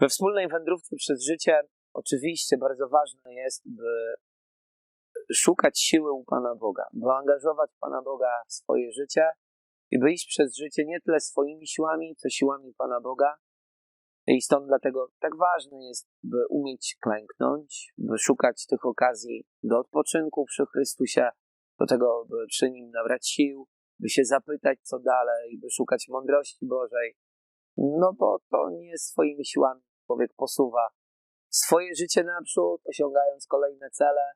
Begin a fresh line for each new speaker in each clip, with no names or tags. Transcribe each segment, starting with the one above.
We wspólnej wędrówce przez życie oczywiście bardzo ważne jest, by szukać siły u Pana Boga, by angażować Pana Boga w swoje życie i by iść przez życie nie tyle swoimi siłami, co siłami Pana Boga. I stąd dlatego tak ważne jest, by umieć klęknąć, by szukać tych okazji do odpoczynku przy Chrystusie, do tego, by przy Nim nabrać sił, by się zapytać, co dalej, by szukać mądrości Bożej. No bo to nie swoimi siłami człowiek posuwa swoje życie naprzód, osiągając kolejne cele,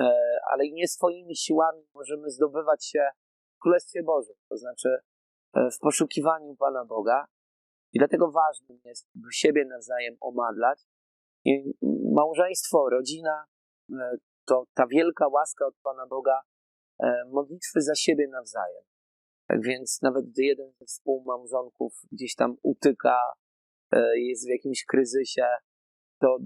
e, ale i nie swoimi siłami możemy zdobywać się w Królestwie Bożym, to znaczy e, w poszukiwaniu Pana Boga. I dlatego ważnym jest, by siebie nawzajem omadlać. I małżeństwo, rodzina e, to ta wielka łaska od Pana Boga, modlitwy za siebie nawzajem. Tak więc nawet gdy jeden ze współmałżonków gdzieś tam utyka, jest w jakimś kryzysie, to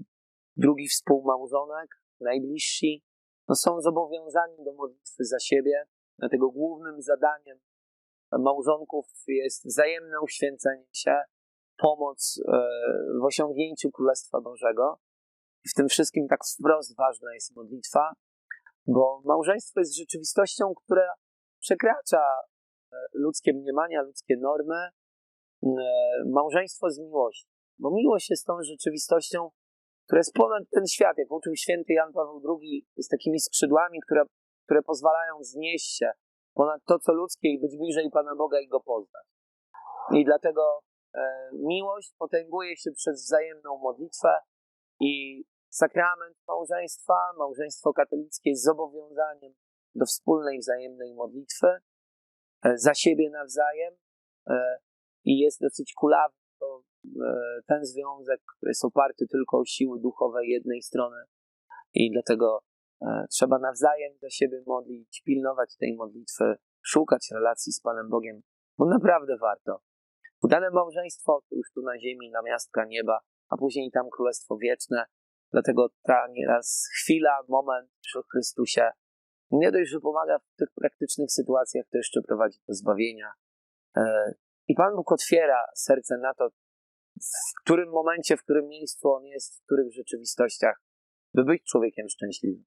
drugi współmałżonek, najbliżsi, no są zobowiązani do modlitwy za siebie. Dlatego głównym zadaniem małżonków jest wzajemne uświęcenie się, pomoc e, w osiągnięciu Królestwa Bożego. I w tym wszystkim tak wprost ważna jest modlitwa, bo małżeństwo jest rzeczywistością, która przekracza e, ludzkie mniemania, ludzkie normy. E, małżeństwo z miłości, bo miłość jest tą rzeczywistością, które jest ponad ten świat, jak uczył święty Jan Paweł II, z takimi skrzydłami, które, które pozwalają znieść się ponad to, co ludzkie i być bliżej Pana Boga i Go poznać. I dlatego e, miłość potęguje się przez wzajemną modlitwę i sakrament małżeństwa, małżeństwo katolickie jest zobowiązaniem do wspólnej wzajemnej modlitwy za siebie nawzajem e, i jest dosyć kulawy to E, ten związek, jest oparty tylko o siły duchowe jednej strony i dlatego e, trzeba nawzajem za siebie modlić, pilnować tej modlitwy, szukać relacji z Panem Bogiem, bo naprawdę warto. Udane małżeństwo to już tu na ziemi, na miastka nieba, a później tam królestwo wieczne. Dlatego ta nieraz chwila, moment przy Chrystusie nie dość, że pomaga w tych praktycznych sytuacjach, to jeszcze prowadzi do zbawienia. E, I Pan Bóg otwiera serce na to, w którym momencie, w którym miejscu on jest, w których rzeczywistościach, by być człowiekiem szczęśliwym.